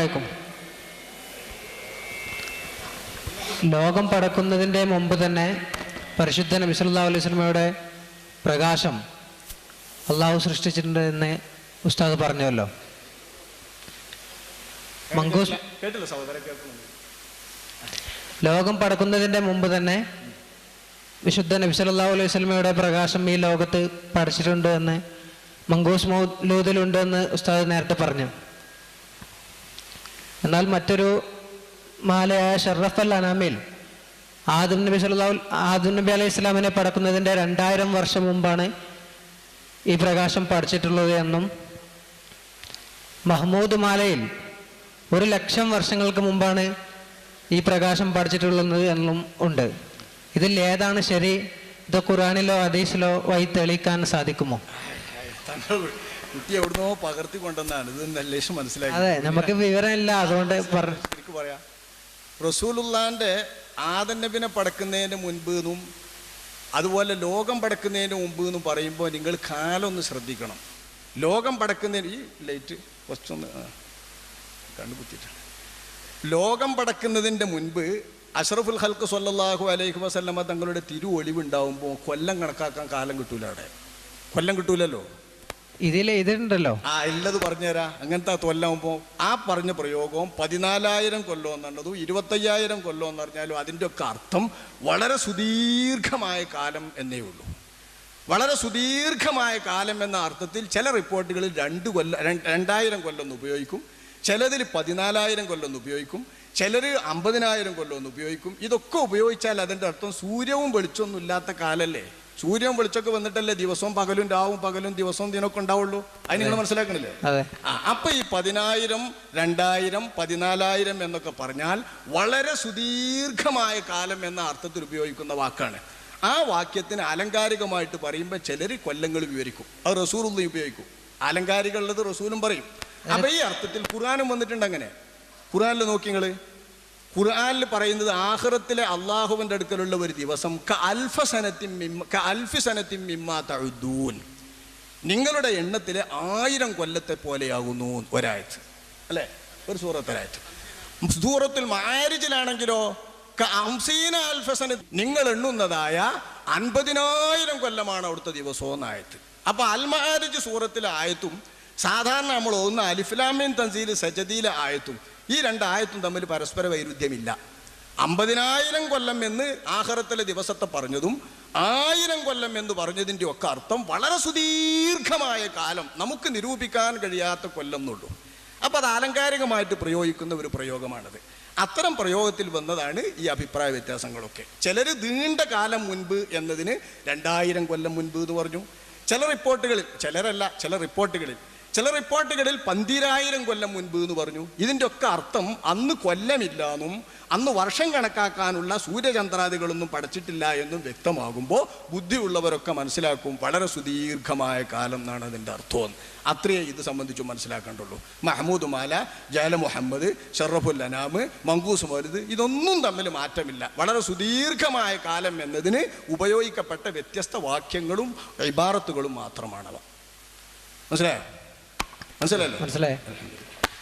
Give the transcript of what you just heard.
അലൈക്കും ലോകം പടക്കുന്നതിന്റെ മുമ്പ് തന്നെ പരിശുദ്ധ നബി സല്ലല്ലാഹു അലൈഹി വസല്ലമയുടെ പ്രകാശം അള്ളാഹു സൃഷ്ടിച്ചിട്ടുണ്ട് എന്ന് ഉസ്താദ് പറഞ്ഞുവല്ലോ. മങ്കൂസ് ലോകം പടക്കുന്നതിന്റെ മുമ്പ് തന്നെ വിശുദ്ധ നബി സല്ലല്ലാഹു അലൈഹി സ്വലമയുടെ പ്രകാശം ഈ ലോകത്ത് പഠിച്ചിട്ടുണ്ട് എന്ന് മങ്കൂസ് മൗലൂദിലുണ്ടെന്ന് ഉസ്താദ് നേരത്തെ പറഞ്ഞു. എന്നാൽ മറ്റൊരു മാലയായ ഷറഫ് അൽ അനാമിൽ ആദം നബി സല്ലല്ലാഹു ആദം നബി അലൈഹി ഇസ്ലാമിനെ പടക്കുന്നതിന്റെ രണ്ടായിരം വർഷം മുമ്പാണ് ഈ പ്രകാശം പഠിച്ചിട്ടുള്ളത് എന്നും മഹ്മൂദ് മാലയിൽ ഒരു ലക്ഷം വർഷങ്ങൾക്ക് മുമ്പാണ് ഈ പ്രകാശം പഠിച്ചിട്ടുള്ളത് എന്നും ഉണ്ട്. ഇതിൽ ഏതാണ് ശരി? ഇത് ഖുറാനിലോ ഹദീസിലോ വഴി തെളിയിക്കാൻ സാധിക്കുമോ? കുട്ടി എവിടുന്നോ പകർത്തി കൊണ്ടെന്നാണ് ഇത് നല്ലേശം മനസ്സിലാക്കി. അതെ നമുക്ക് വിവരമില്ല. അതുകൊണ്ട് ശരിക്കും പറയാം. റസൂലുള്ളാന്റെ ആദൻ നബിനെ പടക്കുന്നതിന് മുൻപ് എന്നും അതുപോലെ ലോകം പടക്കുന്നതിന് മുമ്പ് എന്ന് പറയുമ്പോൾ നിങ്ങൾ കാലം ഒന്ന് ശ്രദ്ധിക്കണം. ലോകം പടക്കുന്നതിന് ഈ ലൈറ്റ് കുറച്ചൊന്ന് ഒന്ന് കണ്ണുകുത്തിയിട്ടാണ് ലോകം പടക്കുന്നതിന്റെ മുൻപ് അഷറഫുൽ ഹൽക്ക് സൊല്ലാഹു അലൈഹി വസല്ലമ തങ്ങളുടെ തിരു ഒളിവുണ്ടാവുമ്പോൾ കൊല്ലം കണക്കാക്കാൻ കാലം കിട്ടൂല അവിടെ. കൊല്ലം കിട്ടൂലല്ലോ. ഇതിൽ ഇതുണ്ടല്ലോ. ആ ഇല്ലത് പറഞ്ഞുതരാ. അങ്ങനത്തെ കൊല്ലാകുമ്പോൾ ആ പറഞ്ഞ പ്രയോഗവും പതിനാലായിരം കൊല്ലം എന്നുള്ളതും ഇരുപത്തയ്യായിരം കൊല്ലം എന്ന് പറഞ്ഞാലും അതിന്റെ ഒക്കെ അർത്ഥം വളരെ സുദീർഘമായ കാലം എന്നേ ഉള്ളൂ. വളരെ സുദീർഘമായ കാലം എന്ന അർത്ഥത്തിൽ ചില റിപ്പോർട്ടുകളിൽ രണ്ട് കൊല്ലം രണ്ട് രണ്ടായിരം കൊല്ലം എന്ന് ഉപയോഗിക്കും ചിലതിൽ പതിനാലായിരം കൊല്ലം എന്ന് ഉപയോഗിക്കും ചിലർ അമ്പതിനായിരം കൊല്ലം എന്ന് ഉപയോഗിക്കും. ഇതൊക്കെ ഉപയോഗിച്ചാൽ അതിന്റെ അർത്ഥം സൂര്യവും വെളിച്ചമൊന്നും ഇല്ലാത്ത കാലല്ലേ? സൂര്യൻ വെളിച്ചൊക്കെ വന്നിട്ടല്ലേ ദിവസവും പകലും രാവും പകലും ദിവസവും ദിനമൊക്കെ ഉണ്ടാവുള്ളൂ? അത് നിങ്ങൾ മനസ്സിലാക്കണില്ലേ? അപ്പൊ ഈ പതിനായിരം രണ്ടായിരം പതിനാലായിരം എന്നൊക്കെ പറഞ്ഞാൽ വളരെ സുദീർഘമായ കാലം എന്ന അർത്ഥത്തിൽ ഉപയോഗിക്കുന്ന വാക്കാണ്. ആ വാക്യത്തിന് അലങ്കാരികമായിട്ട് പറയുമ്പോൾ ചിലർ കൊല്ലങ്ങൾ വിവരിക്കും. അത് റസൂറുള്ള ഉപയോഗിക്കും. ആലങ്കാരികളുള്ളത് റസൂലും പറയും. അപ്പൊ ഈ അർത്ഥത്തിൽ ഖുർആാനും വന്നിട്ടുണ്ട് അങ്ങനെ. ഖുർആാനിൽ നോക്കി നിങ്ങൾ. ഖുർആനിൽ പറയുന്നത് ആഹ്റത്തിലെ അള്ളാഹുവിന്റെ അടുക്കലുള്ള ഒരു ദിവസം ക അൽഫസനത്തിൻ മിമ്മ ക അൽഫി സനത്തിൻ മിമ്മാ തഴുദൂൻ നിങ്ങളുടെ എണ്ണത്തിലെ ആയിരം കൊല്ലത്തെ പോലെയാകുന്നു ഒരാഴ്ച അല്ലേ? ഒരു സൂറത്തൊരാഴ്ച സൂറത്തുൽ മാരിജിലാണെങ്കിലോ അംസീന അൽഫസന നിങ്ങൾ എണ്ണുന്നതായ അൻപതിനായിരം കൊല്ലമാണ് അവിടുത്തെ ദിവസവും ആയത്ത്. അപ്പൊ അൽമാരിജ് സൂറത്തിലെ ആയത്തും സാധാരണ നമ്മൾ ഒന്ന് അലിഫ്ലാമിൻ തൻസീൽ സജദിയിലെ ആയത്തും ഈ രണ്ട് ആയത്തും തമ്മിൽ പരസ്പര വൈരുദ്ധ്യമില്ല. അമ്പതിനായിരം കൊല്ലം എന്ന് ആഹാരത്തിലെ ദിവസത്തെ പറഞ്ഞതും ആയിരം കൊല്ലം എന്ന് പറഞ്ഞതിന്റെ ഒക്കെ അർത്ഥം വളരെ സുദീർഘമായ കാലം നമുക്ക് നിരൂപിക്കാൻ കഴിയാത്ത കൊല്ലം എന്നുള്ളൂ. അപ്പോൾ അത് ആലങ്കാരികമായിട്ട് പ്രയോഗിക്കുന്ന ഒരു പ്രയോഗമാണത്. അത്തരം പ്രയോഗത്തിൽ വന്നതാണ് ഈ അഭിപ്രായ വ്യത്യാസങ്ങളൊക്കെ. ചിലർ നീണ്ട കാലം മുൻപ് എന്നതിന് രണ്ടായിരം കൊല്ലം മുൻപ് എന്ന് പറഞ്ഞു. ചില റിപ്പോർട്ടുകളിൽ ചിലരല്ല ചില റിപ്പോർട്ടുകളിൽ ചില റിപ്പോർട്ടുകളിൽ പന്തിരായിരം കൊല്ലം മുൻപ് എന്ന് പറഞ്ഞു. ഇതിന്റെ ഒക്കെ അർത്ഥം അന്ന് കൊല്ലമില്ല എന്നും അന്ന് വർഷം കണക്കാക്കാനുള്ള സൂര്യചന്ദ്രാദികളൊന്നും പഠിച്ചിട്ടില്ല എന്നും വ്യക്തമാകുമ്പോൾ ബുദ്ധിയുള്ളവരൊക്കെ മനസ്സിലാക്കും വളരെ സുദീർഘമായ കാലം എന്നാണ് അതിന്റെ അർത്ഥം. അത്രയേ ഇത് സംബന്ധിച്ച് മനസ്സിലാക്കേണ്ടുള്ളൂ. മഹമ്മൂദ് മാല ജാല മുഹമ്മദ് ഷറഫുൽ അനാമ് മങ്കൂസ് മരുത് ഇതൊന്നും തമ്മിൽ മാറ്റമില്ല. വളരെ സുദീർഘമായ കാലം എന്നതിന് ഉപയോഗിക്കപ്പെട്ട വ്യത്യസ്ത വാക്യങ്ങളും ഇബാറത്തുകളും മാത്രമാണവ. മനസ്സിലായോ? മനസ്സിലായല്ലോ? മനസ്സിലായേ.